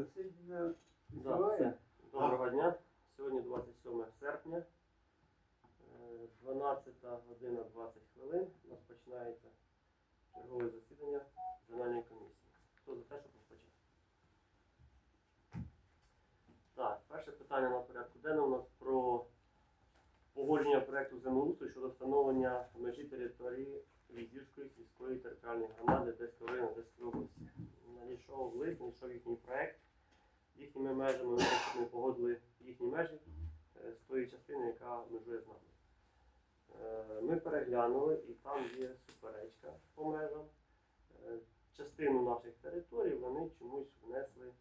засідання Да, все. Доброго дня. Сьогодні 27 серпня, е, 12 година 20 хвилин. У нас починається чергове засідання Земельної комісії. Хто за те, щоб розпочати? Так, перше питання на порядку денному у нас про погодження проекту землеустрою щодо встановлення межі території Лідівської сільської територіальної громади Одеського району Одеської області. Надійшов лист, надійшов їхній проект їхніми межами, ми ми погодили їхні межі е, з тої частини, яка межує з нами. Е, Ми переглянули і там є суперечка по межам. Е, Частину наших територій вони чомусь внесли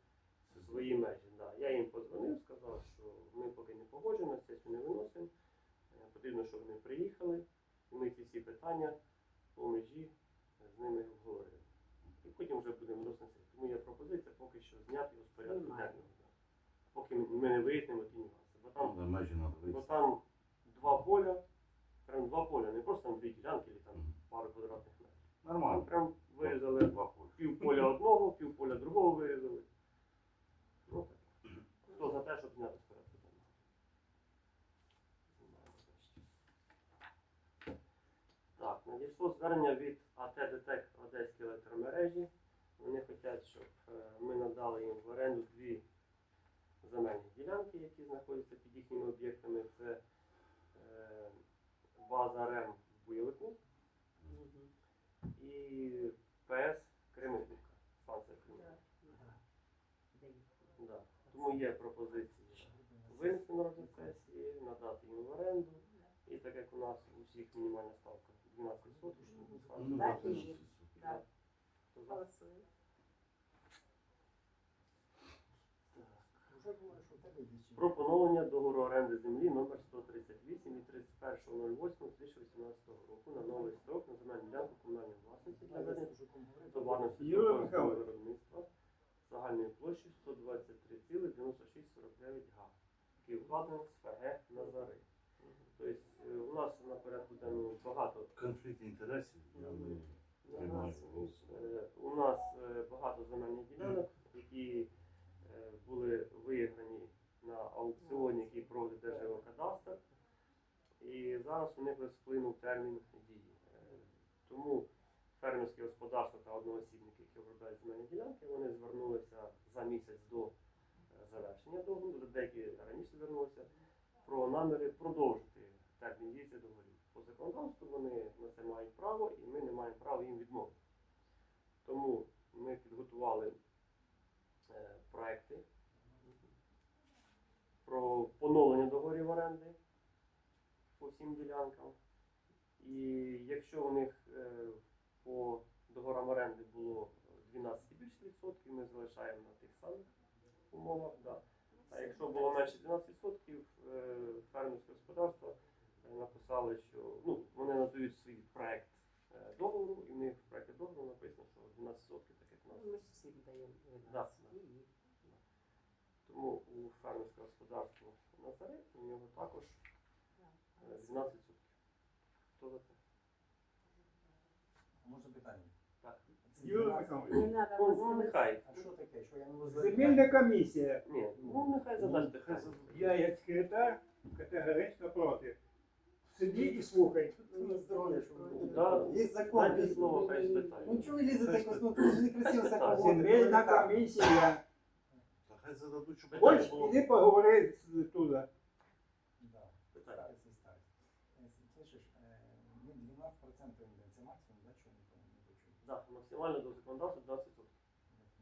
в свої межі. Да. Я їм подзвонив, сказав, що ми поки не погоджуємо, сесію не виносимо. Потрібно, щоб вони приїхали, і ми ці всі питання по межі з ними обговорили. Потім вже будемо розносити. Тому є пропозиція поки що зняти його з порядку денного. Поки ми не вияснимо ті нюанси. Бо там, надо бо там два поля, прям два поля, не просто там дві ділянки, чи там пару квадратних метрів. Там Нормально. прям вирізали Два поля. пів поля одного, пів поля другого вирізали. Ну так. Хто за те, щоб зняти з порядку денного? Так, надійшло звернення від АТ ДТЕК Одеські електромережі. Вони хочуть, щоб е, ми надали їм в оренду дві земельні ділянки, які знаходяться під їхніми об'єктами. Це е, база РЕМ в Буєвику і ПС Кремлівка. Станція Кремлівка. Тому є пропозиції винести на сесії, надати їм в оренду. І так як у нас у всіх мінімальна ставка 12 соток, щоб Ну, ставити. Так, да? Голосуємо. Про поновлення договору оренди землі номер 138 від 31.08.2018 року на новий строк на земельну ділянку комунальної власності для ведення товарного Юрій сільськогосподарського Михайлович. виробництва загальною площею 123,9649 га, який вкладений з ФГ Назари. У нас на порядку денному багато Конфлікт інтересів. Я не У нас е, багато земельних ділянок, які е, були виграні на аукціоні, який проводить Держгеокадастр. І зараз у них сплинув термін дії. Е, Тому фермерські господарства та одноосібники, які обробляють земельні ділянки, вони звернулися за місяць до завершення договору, деякі раніше звернулися, про наміри продовжити термін дії договорів. По законодавству вони на це мають право, і ми не маємо права їм відмовити. Тому ми підготували е, проекти про поновлення договорів оренди по всім ділянкам. І якщо у них е, по договорам оренди було 12 і більше відсотків, ми залишаємо на тих самих умовах. Да. А якщо було менше 12 відсотків, е, фермерське господарство написали, що ну, вони надають свій проект е, договору, і в них в проекті договору написано, що 12 відсотків, так як нас. Ми ж всім даємо Да, 12. да. Тому у фермерського господарства Назари у нього також е, 12 відсотків. Хто за це? Можна питання? Так. Це Юрій 12? Михайлович. Не треба Ну, ну нехай. А що таке? Що я не можу Земельна комісія. Ні, ну нехай задасть питання. Я як секретар категорично проти. Сиди і слухай. Ну, здоров'я, що ви. Да. Є закон. Дайте слово, хай спитає. Ну чого ви лізете якось, ну це ж некрасиво Хай так комісія. Та хай зададуть, щоб Питання Хоч було. іди поговори з туди. Да. Питання. Е, Слышиш, е, ну, 12% це максимум, да, не не максимально до законодавства 20 відсотків.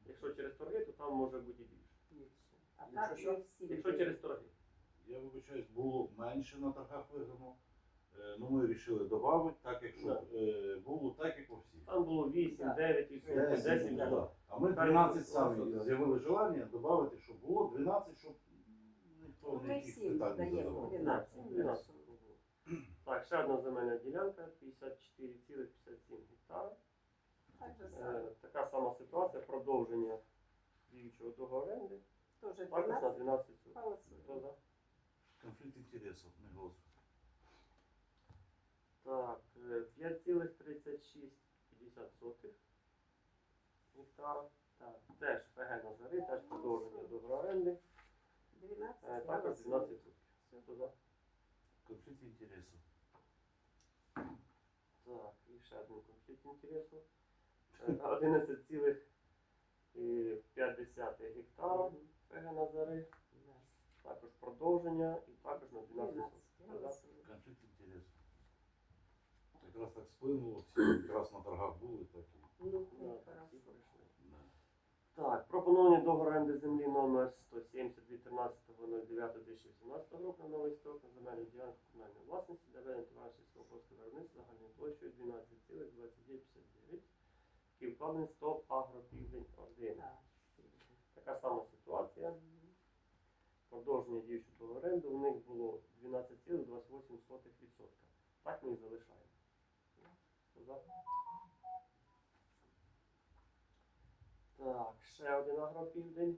Якщо через торги, то там може бути і більше. А Якщо що? всі Якщо через торги. Я вибачаюсь, було менше на торгах виграно. Е, Ну ми вирішили додати, так як щоб е, було так, як у всіх. Там було 8, 9 відсотків, 10 Десять, було. да. А ми Так, 12 самі з'явили желання додати, щоб було 12, щоб ніхто Ми ніяких всім питань не даємо. задавав. 12. 12. Так, ще одна земельна ділянка 54,57 гектара. Так же Е. Така сама ситуація, продовження діючого договору оренди. Також на 12. 12 відсотків. Голосуємо. Хто за? Конфлікт інтересів, не голосуй. Так, е, 5,36 гектара. Так, теж ФГ Назари, теж продовження договору оренди. 12. Е, Також 12 сутки. Все туди. Конфлікт інтересу. Так, і ще один конфлікт інтересу. Е, 11,5 гектара ФГ Назари. Також продовження і також на 12 суток. Конфлікт інтересу. Якраз так сплинуло, всі якраз на торгах були, так і. Ну, Да, всі пройшли. Да. Так, пропонований договор оренди землі номер 170 від 13.09.2018 року на новий строк на земельну ділянку комунальної власності для ведення польського виробництва загальною площею 12,2959, який вкладений СТОП Агропівдень 1. Так. Така сама ситуація. Продовження діючого оренду у них було 12,28%. Так ми і залишаємо. Так, ще один агропівдень.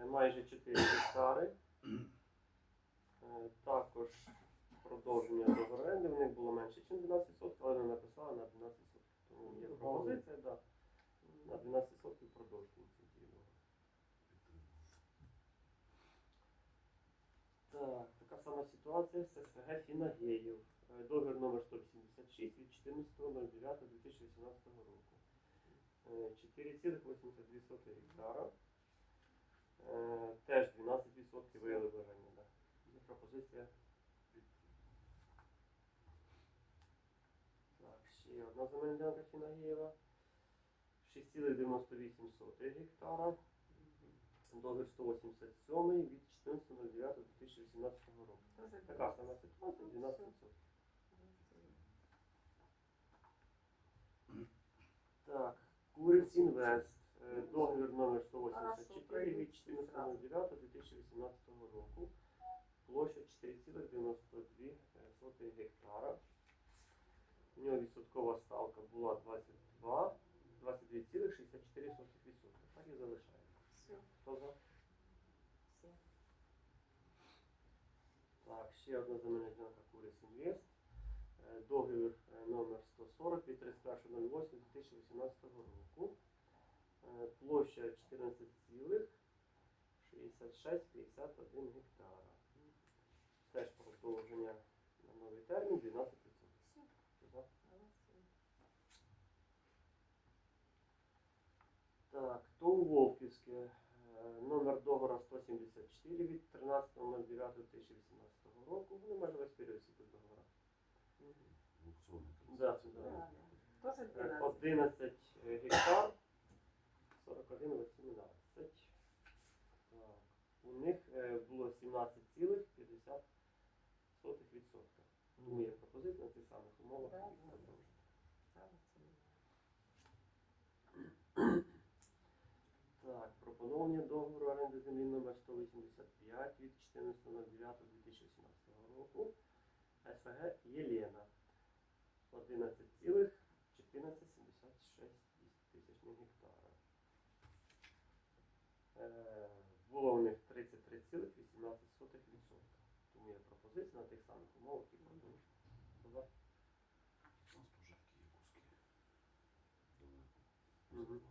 Е, Майже 4 гектари. Е, Також продовження до оренди. В них було менше, ніж 12%, але вони написали на 12%. Тому є пропозиція, да, на 12% продовження. Так, така сама ситуація з СФГ Фінагеїв. Е, Договір номер 186 від 14.09.2018 року. Е, 4,82 гектара. Е, Теж 12% виявили виграння. Да. Є пропозиція. Так, ще одна земельна ділянка Фінагеєва. 6,98 гектара. Договір 187 від 14.09.2018 року. Тоже Така сама ситуація, 12%. Так, Курис Інвест. Е, Договір номер 184 від 14.09.2018 року. Площа 4,92 гектара. У нього відсоткова ставка була 22, 22,64%. Так і залишаємо. Все. Хто за? Все. Так, ще одна земельна ділянка Курис Інвест. Е, Договір е, номер 140 від 31.08.2018 року. Е, Площа 14,6651 гектара. Теж продовження на новий термін 12%. Все. За. Голосуємо. Так, ТОУ Вовківське. Е, Номер договору 174 від 13.09.2018 року. Вони майже весь період всі договора. Аукціонний Да, да. Да, да. Тоже Е, 12. 11 гектар, 41 18. Так. У них е, було 17,50%. Тому є пропозиція на тих самих умовах. Так, пропонування договору оренди землі номер 185 від 14.09.2018 року. СВГ Єлена. 11,1476 тисячних гектара. Е, було у них 33,18%. Тому є пропозиція на тих самих умовах і продовжити. Хто? У нас теж такі куски. Далеко.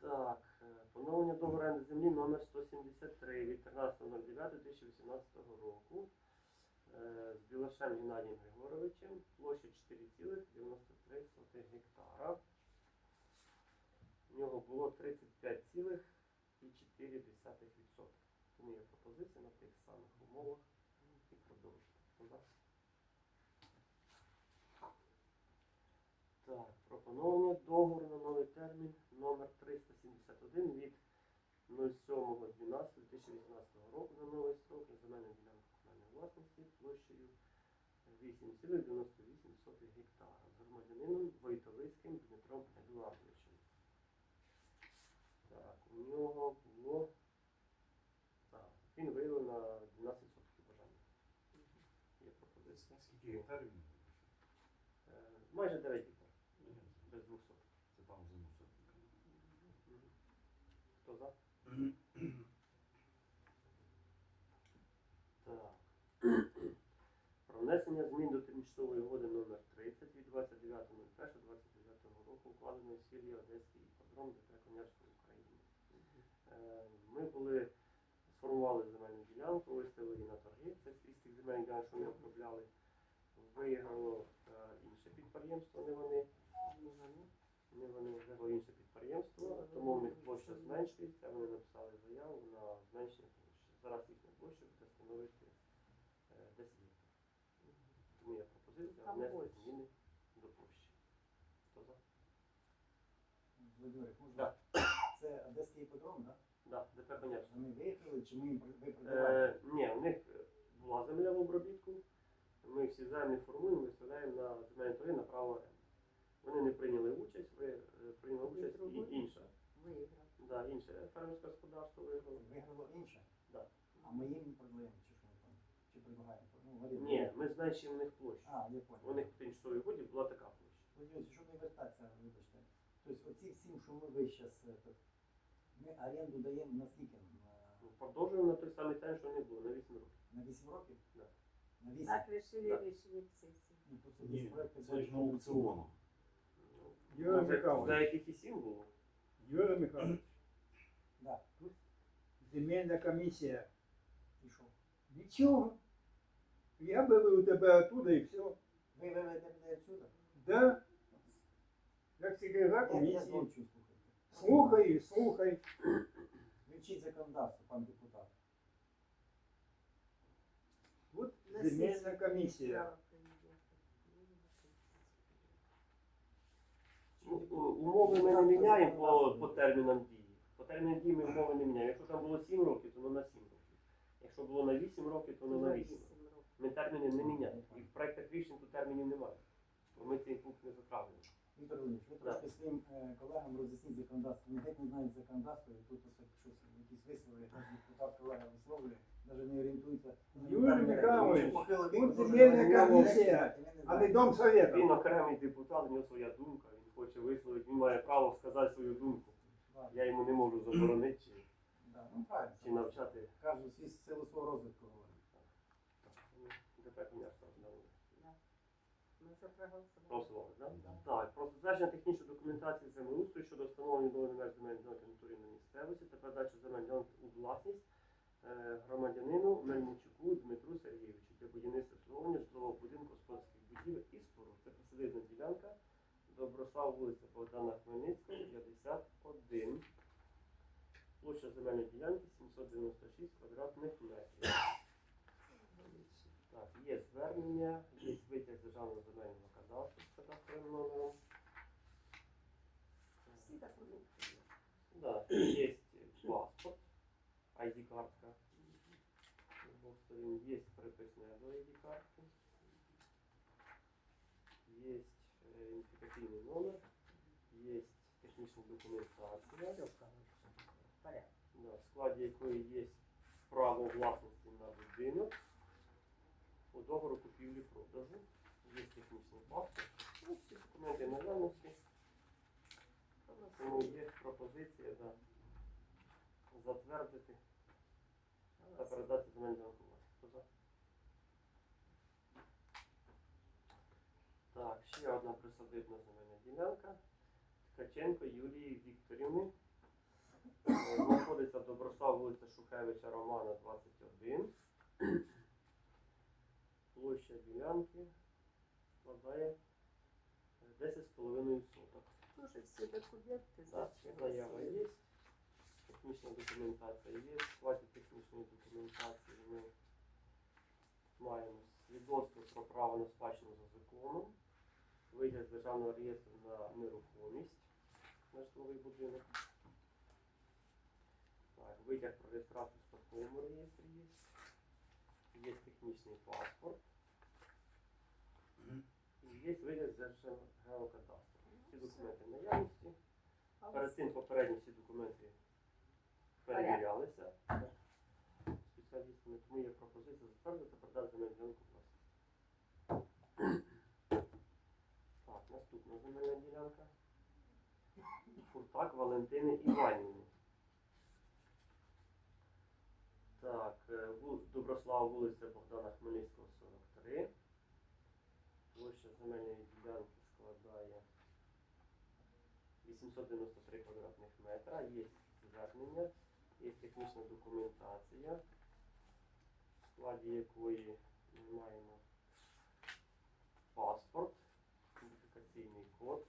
Так, е, поновлення договору землі номер 173 від 13.09.2018 року е, з Білашем Геннадієм Григоровичем, площа 4,93 гектара. У нього було 35,4%. Тому є пропозиція на тих самих умовах і продовжити. Так, пропоновання договору на новий термін номер 371 від 07.12.2018 року на новий строк на земельну ділянку комунальної власності площею 8,98 гектара з громадянином Войтовицьким Дмитром Едуардовичем. У нього було. А, він виявив на 12% бажання. Є пропозиція. Скільки гектарів? Е, Майже 9 гектар, Ну, ні, без 200. Це там за мусор. Хто за? Так. Про внесення змін до тимчасової угоди номер 30 від 29.01.29 року, укладеної з філії Одеський іпподром іпподром ДП Конярської України. Е, Ми були сформували земельну ділянку, виставили її на торги. Це тих земельних ділянок, що ми обробляли. Виграло е, інше підприємство, не вони. Не вони. Виграло інше підприємство, тому в них площа зменшується. Вони написали заяву на зменшення площі. Зараз їхня площа буде становити е, 10 гектарів. Тому є пропозиція внести зміни до площі. Хто за? Володимир, можна? Да. Це Одеський іпподром, так? Да, ДП Конярська. Вони виїхали, чи ми їм ви продавали? Е, ні, у них була земля в обробітку. Ми всі землі формуємо, виставляємо на земельні торги на право оренди. Вони не прийняли участь, ви е, прийняли участь і інша. Виграв. Да, інше фермерське господарство виграло. Виграло інше? Да. А ми їм продаємо, чи що там? Чи предлагаємо? Ну, в. Ні, ми зменшуємо у них площу. А, я понял. У них в тимчасовій годі була така площа. Володимир, щоб не вертатися, вибачте. Тобто оці всім, що ми ви зараз, ми оренду даємо на скільки? Ну, На, Продовжуємо на той самий термін, що не було, на 8 років. на 8 років? Да. На 8? Так рішили Да. рішення в сесії. Ну, то це Ні, десь проекти це ж на будуть. аукціону. Ну, Юрій може, Михайлович. деяких і 7 було. Юрій Михайлович, Да. тут земельна комісія. І що? Нічого. Я вивів тебе оттуда і все. Ви виведете мене відсюди? Да? Як секретар Я, я комісії. зловчу, слухайте. Слухай, слухай. Вивчіть законодавство, пан депутат. Тут земельна комісія. Умови ми не міняємо по, по термінам дії. По термінам дії ми умови не міняємо. Якщо там було 7 років, то воно на 7 років. Якщо було на 8 років, то воно на 8 років. Ми терміни не міняємо. І в проектах рішень тут термінів немає. Бо ми цей пункт не затравлюємо. Віктор Володимирович, ви Да. трошки своїм е, колегам роз'ясніть законодавство. Вони геть не знають законодавство, і тут ось щось, якісь вислови, наш депутат колега висловлює, навіть не орієнтується. Юрій Михайлович, Похилий тут земельна комісія, А не дом совета. Він окремий депутат, у нього своя думка, він хоче висловити, він має право сказати свою думку. Я йому не можу заборонити чи, да, ну правильно. чи навчати. Кажу, свій силу свого розвитку говорить. Розглянули. Да. Вже проголосували. Проголосували, да? Да. Так, про затвердження технічної документації землеустрою щодо встановлення нових меж земельних ділянок території на місцевості та передачі земельних ділянок у власність е, громадянину Мельничуку Дмитру Сергійовичу для будівництва обслуговування житлового будинку господарських будівель і споруд. Це присадибна ділянка Доброслав, вулиця Богдана Хмельницького, 51. Площа земельної ділянки 796 квадратних метрів. Є звернення, є витяг з державного земельного кадастру з кадастровим номером. Всі документи. є. Да, є паспорт, ID-картка. Є приписне до ID-картки. Є е, ідентифікаційний номер, є технічна документація, да, в складі якої є право власності на будинок договору купівлі-продажу. Є технічний паспорт. Ну, всі документи наявності. Тому є пропозиція да, затвердити та передати власність. Хто за? Так, ще одна присадибна земельна ділянка. Ткаченко Юлії Вікторівни. Знаходиться Доброслав, вулиця Шухевича Романа, 21. Площа ділянки складає е, 10,5 соток. Дуже всі документи Так, заява є, технічна документація є, в технічної документації ми маємо свідоцтво про право на спадщину за законом, з державного реєстру на нерухомість на житловий будинок. Так, витяг про реєстрацію в спадковому реєстрі є. Є технічний паспорт. Є витяг з державного кадастру. Всі документи в наявності. Перед цим попередні всі документи перевірялися спеціалістами, тому є пропозиція затвердити та передати земельну ділянку власність. Так, наступна земельна ділянка. Фуртак Валентини Іванівни. Так, е, Доброслава, вулиця Богдана Хмельницького, 43. Площа земельної ділянки складає 893 квадратних метра, є звернення, є технічна документація, в складі якої ми маємо паспорт, ідентифікаційний код,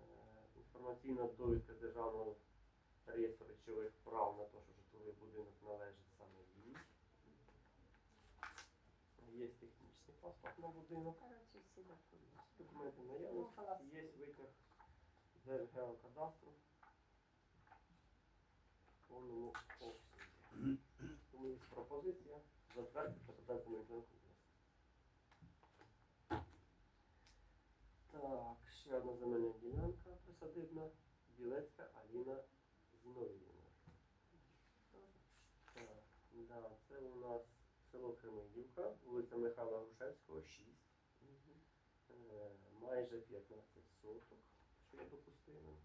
е, інформаційна довідка Державного реєстру речових прав на те, що житловий будинок належить саме їй. Є технічний паспорт на будинок. Документи. Документи Ну, наявності, є витяг з геокадастру повному обсязі. Тому є пропозиція затвердити на ділянку Так, ще одна земельна ділянка присадибна, Білецька Аліна Зіновіївна. Так, да, це у нас село Кремидівка, вулиця Михайла Грушевського, 6. Е, майже 15 соток, що є допустимо.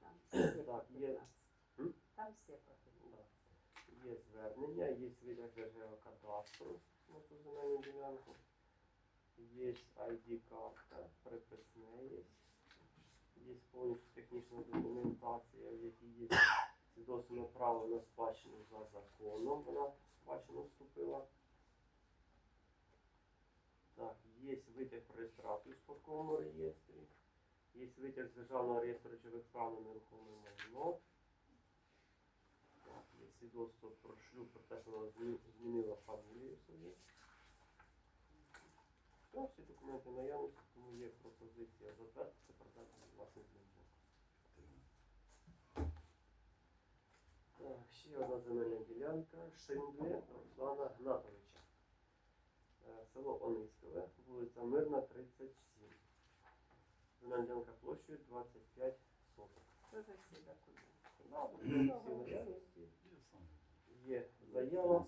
Там Так, є. Там всі проти Да. Є звернення, є витяг кадастру на цю земельну ділянку, є ID-картка, приписне є, є повністю технічна документація, в якій є свідоцтво на право на спадщину за законом, вона в вступила. Так, є витяг про реєстрацію в спадковому реєстрі, є витяг з державного реєстру речових прав на нерухоме майно. Так, є свідоцтво про шлюб, про те, що вона змінила фамілію собі. Все, всі документи наявності, тому є пропозиція затвердити, продати власний будинок. Так, ще одна земельна ділянка. Шиндле Руслана Гнатовича. Е, Село Онискове, вулиця Мирна, 37. Земельна ділянка площею 25 соток. Всі документи. Да, документи всі сам. Є заява,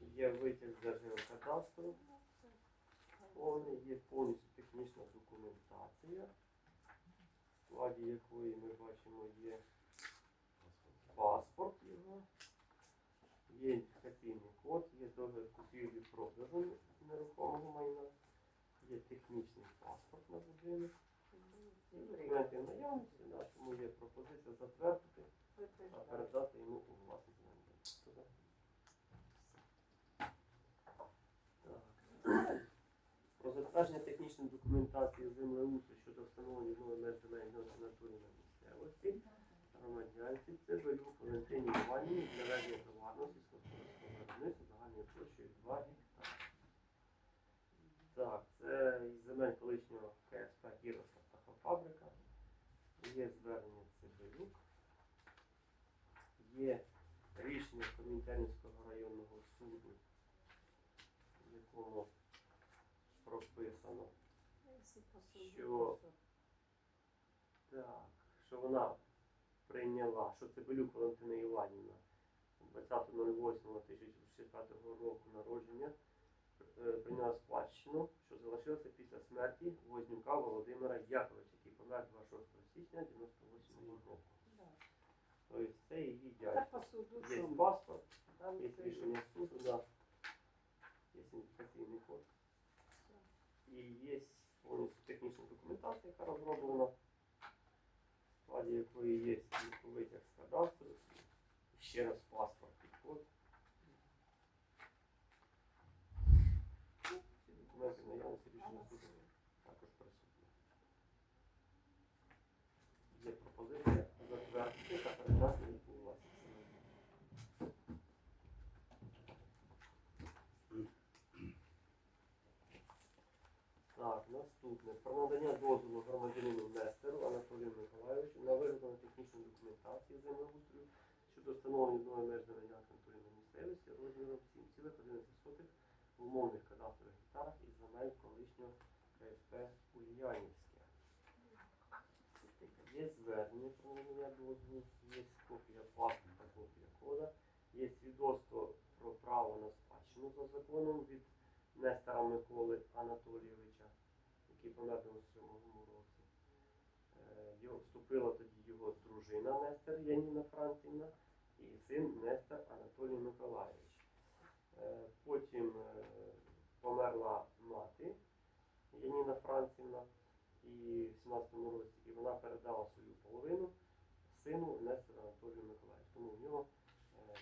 є витяг з держгеокадастру, Ну, повний, є повністю технічна документація, в складі якої ми бачимо є паспорт його, є ідентифікаційний код, є договір купівлі продажу нерухомого майна, є технічний паспорт на будинок. Документи наявності, да, тому є пропозиція затвердити, а передати йому у власність. Про затвердження технічної документації землеустрою щодо встановлення нової меж земельної ділянки на турі на місцевості громадянці Цибелюк Валентині Іванівні для ведення товарного сільськогосподарського виробництва загальною площею 2 гектари. Так, це із земель колишнього КСП Кіровська птахофабрика. Є звернення Цибелюк. Є рішення Комінтернівського районного суду, в якому прописано, Що? так, що вона прийняла, що Цибелюк Валентина Іванівна 20.08.2065 року народження е, прийняла спадщину, що залишилося після смерті Вознюка Володимира Яковича, який помер 26 січня 98 року. Тобто це її дядько. Є паспорт, є рішення суду, да. є ідентифікаційний код. І є повністю технічна документація, яка розроблена, складі якої є витяг з кадастру, ще раз паспорт і код. Ну, Всі документи наявності рішення суду також присутні. Є пропозиція затвердити та передати їх у власність. Так, наступне. Про надання дозволу громадянину Нестеру Анатолію Миколайовичу на виготовлення технічної документації землеустрою щодо встановлення нової меж земельної на місцевості розміром 7,11 в умовних кадастрових гектарах із земель колишнього КСП Ульянівське. Є звернення про надання дозволу, є копія паспорта, копія кода, є свідоцтво про право на спадщину за законом від Нестора Миколи Анатолійовича, який помер у 97 році. Його вступила тоді його дружина Нестер Яніна Францівна і син Нестор Анатолій Миколайович. Е, Потім е, померла мати Яніна Францівна, і в 17-му році, і вона передала свою половину сину Нестору Анатолію Миколаївичу. Тому в нього е,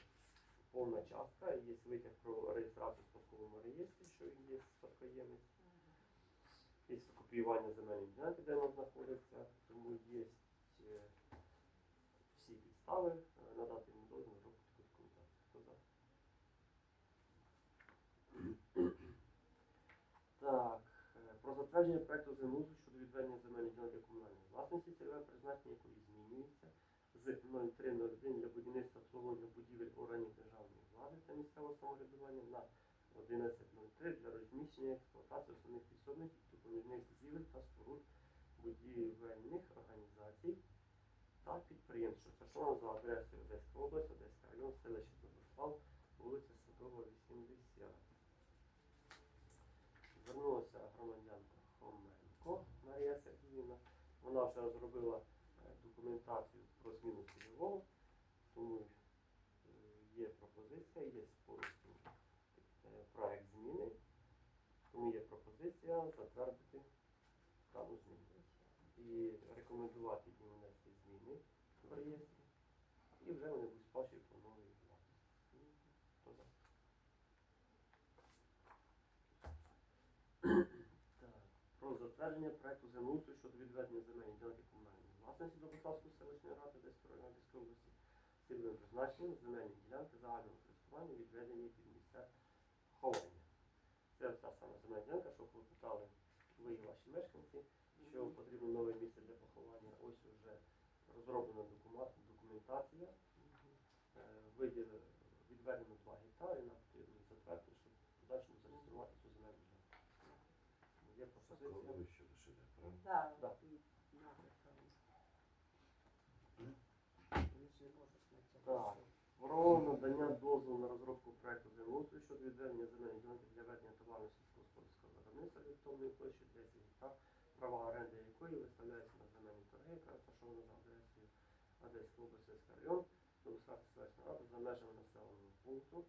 повна частка, є витяг про реєстрацію в спадковому реєстрі, що він є спадкоємець. Є копіювання земельної ділянки, де вона знаходиться, тому є е, всі підстави надати йому дозвіл на документації. Хто? Так, е, про затвердження проекту землеустрою щодо відведення земельної ділянки комунальної власності, цільове призначення якої змінюється з 0301 для будівництва обслуговування будівель органів державної влади та місцевого самоврядування на 1103 для розміщення експлуатації основних підсобних будівель та споруд будівельних організацій та підприємств, що розташовано за адресою Одеська область, Одеський район, селище Доброслав, вулиця Садова, 80. Звернулася громадянка Хоменко Марія Сергіївна. Вона вже розробила е, документацію про зміну цільового, тому е, є пропозиція, є повністю е, проект зміни, тому є пропозиція затвердити дану зміну і рекомендувати їм внести зміни в реєстрі, і вже вони будуть сплачувати по новій? Так, про затвердження проекту землеустрою щодо відведення земельної ділянки комунальної власності до Бославської селищної ради Одеської району області цільовим призначенням земельні ділянки загального користування відведені під місця ховання. Це та сама земельна ділянка, що ви і ваші мешканці, що потрібно нове місце для поховання. Ось вже розроблена документація. Е, виділ- відведено 2 гектари, нам потрібно затвердити, щоб подальшому зареєструвати цю земельну ділянку. Є пропозиція. Кладовище лише правильно? Да. Так. Про надання дозволу на розробку проекту землеустрою щодо відведення земельної ділянки для ведення товарного виробництва орієнтовної площі 10 гектар, права оренди якої виставляються на земельні торги, яка розташована за адресою Одеська область, Одеський район, Новославська селищна рада за межами населеного пункту.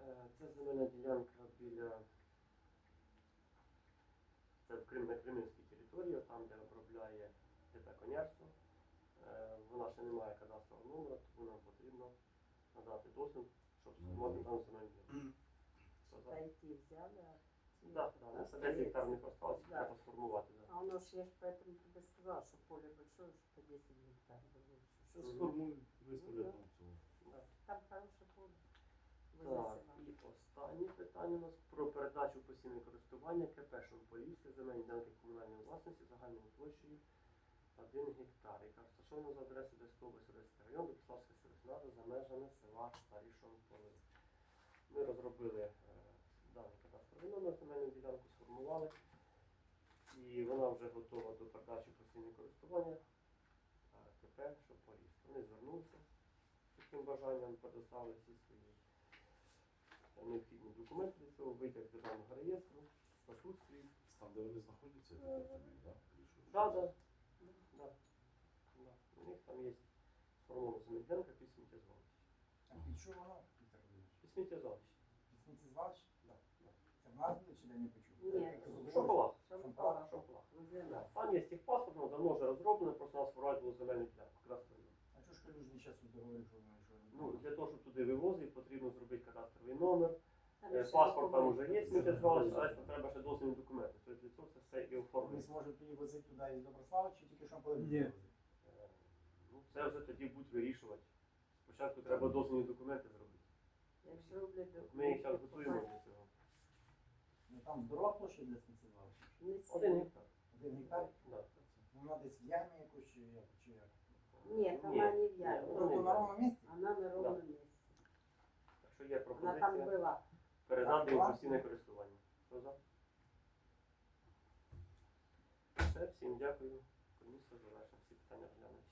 Е, Це земельна ділянка біля це в Крим, на Кремлівській території, там, де обробляє ДП Конярство. Е, Вона ще не має кадастрового номера, тому нам потрібно надати дозвіл, щоб ну. там земельну? Та й ті взяли, а Да, да, 10 гектар не осталось, Да. треба сформувати. Да. А воно ж я ж поэтому тебе сказала, що поле большое, що по 10 гектар було. Що Зараз ж виставлять на цьому. Там хороше поле. Так, і останнє питання у нас про передачу в постійне користування КП Шумполівське земельні ділянки комунальної власності загальною площею 1 гектар, яка розташована за адресою Одеської області, Одеський район, Депіславська селищна рада за межами села Старі Шумполи. Ми розробили е, кадастровий номер земельну ділянку, сформували, і вона вже готова до передачі в постійне користування е, КП Шумполівське. Вони звернулися з таким бажанням, предоставили всі свої необхідні документи для цього, витяг з державного реєстру, статут свій. Там, де вони знаходяться, я так розумію, так? Да, да, да, да. У них там є сформована земельдянка під сміттєзвалище. А під що Володимирович? Під сміттєзвалище. Під сміттєзвалище? Нас чи де не почув? Ні, Шоколад. Шоколад. Нас. Там є техпаспорт, воно давно вже розроблене, просто нас ділянку. кадастровий номер. А чого ж калюжний зараз у договорі, що вони що? Ну, для того, щоб туди вивозити, потрібно зробити кадастровий номер. Там Е, Паспорт там вже є, сміттєзвалище, але треба ще дозвільні документи. Тобто для цього це все і оформлено. зможуть тоді возити туди із Доброслава, чи тільки Шамполин Ні. Е, Ну, це вже тоді будуть вирішувати. Спочатку треба дозвільні документи зробити. Якщо роблять Ми їх зараз готуємо для цього. Ну там здорова площа для сміттєзвалища. Один гектар. Один гектар? Ну, Вона десь в ямі якось чи як? Чи як? Ні, вона не в ямі. Ні, Просто на ровному місці? Вона на ровному місці. Так що є Вона там пропозиція була. передати їм постійне користування. Хто за? Все, всім дякую. Комісія завершена. Всі питання розглянули.